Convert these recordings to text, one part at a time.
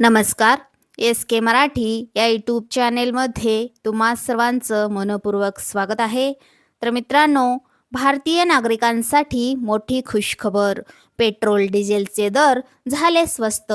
नमस्कार एस के मराठी या यूट्यूब चॅनेलमध्ये तुम्हा सर्वांचं मनपूर्वक स्वागत आहे. तर मित्रांनो भारतीय नागरिकांसाठी मोठी खुशखबर पेट्रोल डिझेलचे दर झाले स्वस्त.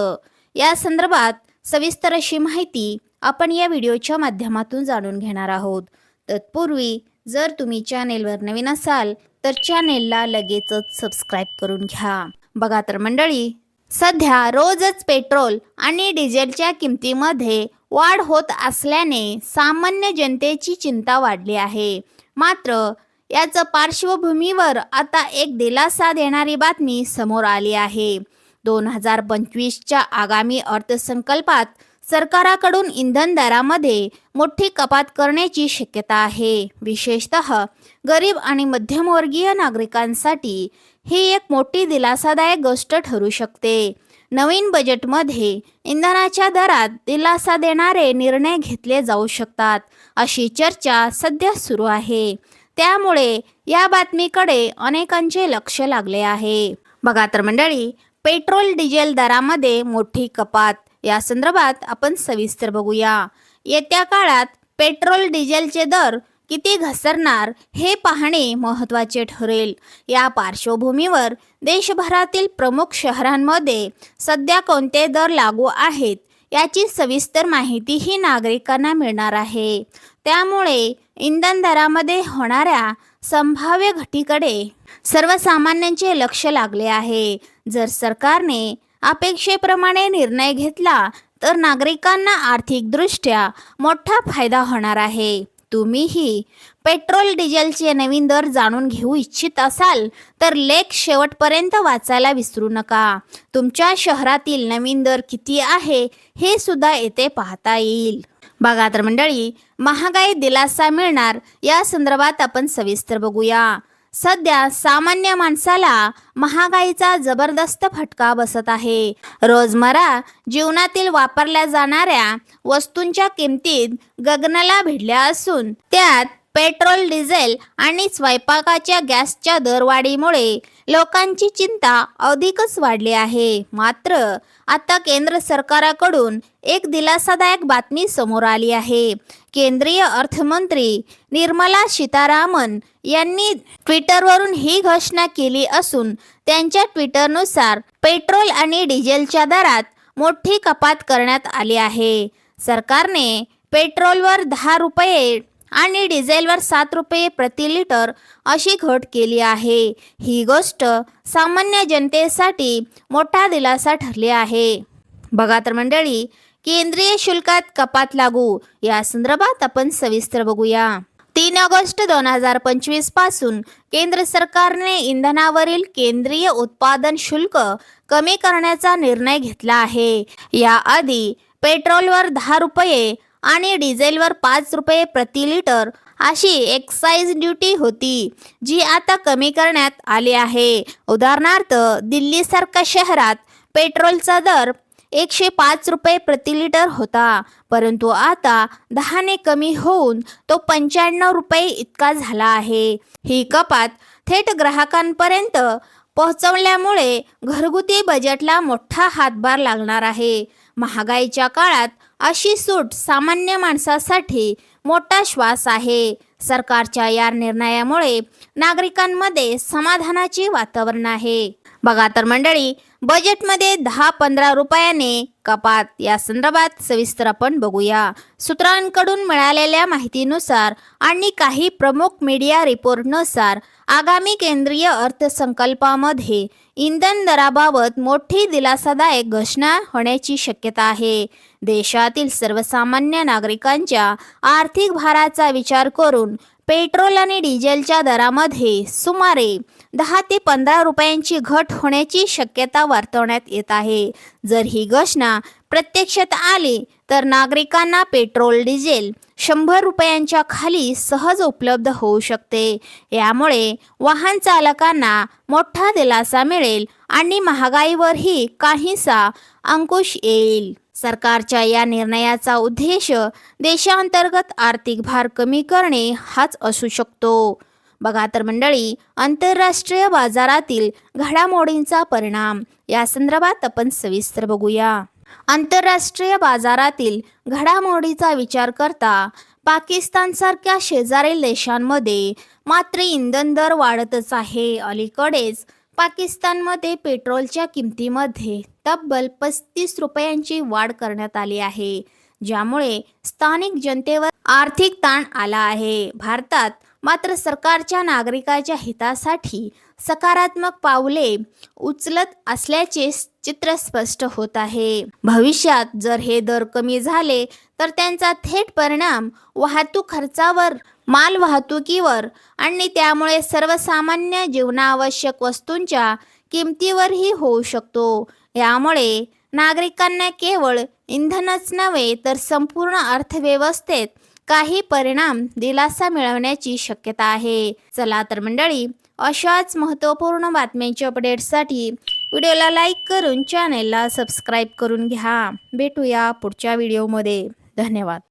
या संदर्भात सविस्तर अशी माहिती आपण या व्हिडिओच्या माध्यमातून जाणून घेणार आहोत. तत्पूर्वी जर तुम्ही चॅनेलवर नवीन असाल तर चॅनेलला लगेचच सबस्क्राईब करून घ्या. बघा तर मंडळी सध्या रोजच पेट्रोल आणि डिझेलच्या किमतीमध्ये वाढ होत असल्याने सामान्य जनतेची चिंता वाढली आहे. मात्र याचं पार्श्वभूमीवर आता एक दिलासा देणारी बातमी समोर आली आहे. दोन हजार पंचवीसच्या आगामी अर्थसंकल्पात सरकाराकडून इंधन दरामध्ये मोठी कपात करण्याची शक्यता आहे. विशेषतः गरीब आणि मध्यमवर्गीय नागरिकांसाठी ही एक मोठी दिलासादायक गोष्ट ठरू शकते. नवीन बजेटमध्ये इंधनाच्या दरात दिलासा देणारे निर्णय घेतले जाऊ शकतात अशी चर्चा सध्या सुरू आहे. त्यामुळे या बातमीकडे अनेकांचे लक्ष लागले आहे. बघा तर मंडळी पेट्रोल डिझेल दरामध्ये मोठी कपात. या संदर्भात आपण सविस्तर बघूया. येत्या काळात पेट्रोल डिझेलचे दर किती घसरणार हे पाहणे महत्त्वाचे ठरेल. या पार्श्वभूमीवर देशभरातील प्रमुख शहरांमध्ये सध्या कोणते दर लागू आहेत याची सविस्तर माहितीही नागरिकांना मिळणार आहे. त्यामुळे इंधन दरामध्ये होणाऱ्या संभाव्य घटीकडे सर्वसामान्यांचे लक्ष लागले आहे. जर सरकारने अपेक्षेप्रमाणे निर्णय घेतला तर नागरिकांना आर्थिकदृष्ट्या मोठा फायदा होणार आहे. तुम्हीही पेट्रोल डिझेलचे नवीन दर जाणून घेऊ इच्छित असाल तर लेख शेवटपर्यंत वाचायला विसरू नका. तुमच्या शहरातील नवीन दर किती आहे हे सुद्धा येथे पाहता येईल. बघा तर मंडळी महागाई दिलासा मिळणार या संदर्भात आपण सविस्तर बघूया. सध्या सामान्य माणसाला महागाईचा जबरदस्त फटका बसत आहे. रोजमर्रा जीवनातील वापरल्या जाणाऱ्या वस्तूंच्या किमतीत गगनाला भिडल्या असून त्यात पेट्रोल डिझेल आणि स्वयंपाकाच्या गॅसच्या दरवाढीमुळे लोकांची चिंता अधिकच वाढली आहे. मात्र आता केंद्र सरकाराकडून एक दिलासादायक बातमी समोर आली आहे. केंद्रीय अर्थमंत्री निर्मला सीतारामन यांनी ट्विटरवरून ही घोषणा केली असून त्यांच्या ट्विटरनुसार पेट्रोल आणि डिझेलच्या दरात मोठी कपात करण्यात आली आहे. सरकारने पेट्रोलवर दहा रुपये आणि डिझेलवर सात रुपये प्रति लिटर अशी घट केली आहे. ही गोष्ट सामान्य जनतेसाठी मोठा दिलासा ठरली आहे. बघा तर मंडळी केंद्रीय शुल्कात कपात लागू. या संदर्भात आपण सविस्तर बघूया. तीन ऑगस्ट दोन हजार पंचवीसपासून केंद्र सरकारने इंधनावरील केंद्रीय उत्पादन शुल्क कमी करण्याचा निर्णय घेतला आहे. याआधी पेट्रोलवर दहा रुपये आणि डिझेलवर पाच रुपये प्रति लिटर अशी एक्साईज ड्युटी होती जी आता कमी करण्यात आली आहे. उदाहरणार्थ दिल्लीसारख्या शहरात पेट्रोलचा दर एकशे पाच रुपये प्रति लिटर होता परंतु आता दहाने कमी होऊन तो पंच्याण्णव रुपये इतका झाला आहे. ही कपात थेट ग्राहकांपर्यंत पोहोचवल्यामुळे घरगुती बजेटला मोठा हातभार लागणार आहे. महागाईच्या काळात अशी सूट सामान्य माणसासाठी मोठा श्वास आहे. सरकारच्या या निर्णयामुळे नागरिकांमध्ये समाधानाचे वातावरण आहे. बघा तर मंडळी बजेटमध्ये दहा पंधरा रुपयाने कपात. या संदर्भात सविस्तर आपण बघूया. सूत्रांकडून मिळालेल्या माहितीनुसार आणि काही प्रमुख मीडिया रिपोर्टनुसार आगामी केंद्रीय अर्थसंकल्पामध्ये इंधन दराबाबत मोठी दिलासादायक घोषणा होण्याची शक्यता आहे. देशातील सर्वसामान्य नागरिकांच्या आर्थिक भाराचा विचार करून पेट्रोल आणि डिझेलच्या दरामध्ये सुमारे दहा ते पंधरा रुपयांची घट होण्याची शक्यता वर्तवण्यात येत आहे. जर ही घोषणा प्रत्यक्षात आली तर नागरिकांना पेट्रोल डिझेल शंभर रुपयांच्या खाली सहज उपलब्ध होऊ शकते. यामुळे वाहन चालकांना मोठा दिलासा मिळेल आणि महागाईवरही काहीसा अंकुश येईल. सरकारच्या या निर्णयाचा उद्देश देशांतर्गत आर्थिक भार कमी करणे हाच असू शकतो. बघा तर मंडळी आंतरराष्ट्रीय बाजारातील घडामोडींचा परिणाम. या संदर्भात आपण सविस्तर बघूया. आंतरराष्ट्रीय बाजारातील घडामोडीचा विचार करता पाकिस्तानसारख्या शेजारील देशांमध्ये मात्र इंधन दर वाढतच आहे. अलीकडेच पाकिस्तानमध्ये पेट्रोलच्या किमतीमध्ये तब्बल पस्तीस रुपयांची वाढ करण्यात आली आहे ज्यामुळे स्थानिक जनतेवर आर्थिक ताण आला आहे. भारतात मात्र सरकारच्या नागरिकाच्या हितासाठी सकारात्मक पावले उचलत असल्याचे चित्र स्पष्ट होत आहे. भविष्यात जर हे दर कमी झाले तर त्यांचा थेट परिणाम वाहतूक खर्चावर माल वाहतुकीवर आणि त्यामुळे सर्वसामान्य जीवनावश्यक वस्तूंच्या किमतीवरही होऊ शकतो. यामुळे नागरिकांना केवळ इंधनच नव्हे तर संपूर्ण अर्थव्यवस्थेत काही परिणाम दिलासा मिळवण्याची शक्यता आहे. चला तर मंडळी अशाच महत्त्वपूर्ण बातम्यांच्या अपडेट्ससाठी व्हिडिओला लाईक करून चॅनेलला सबस्क्राईब करून घ्या. भेटूया पुढच्या व्हिडिओमध्ये धन्यवाद.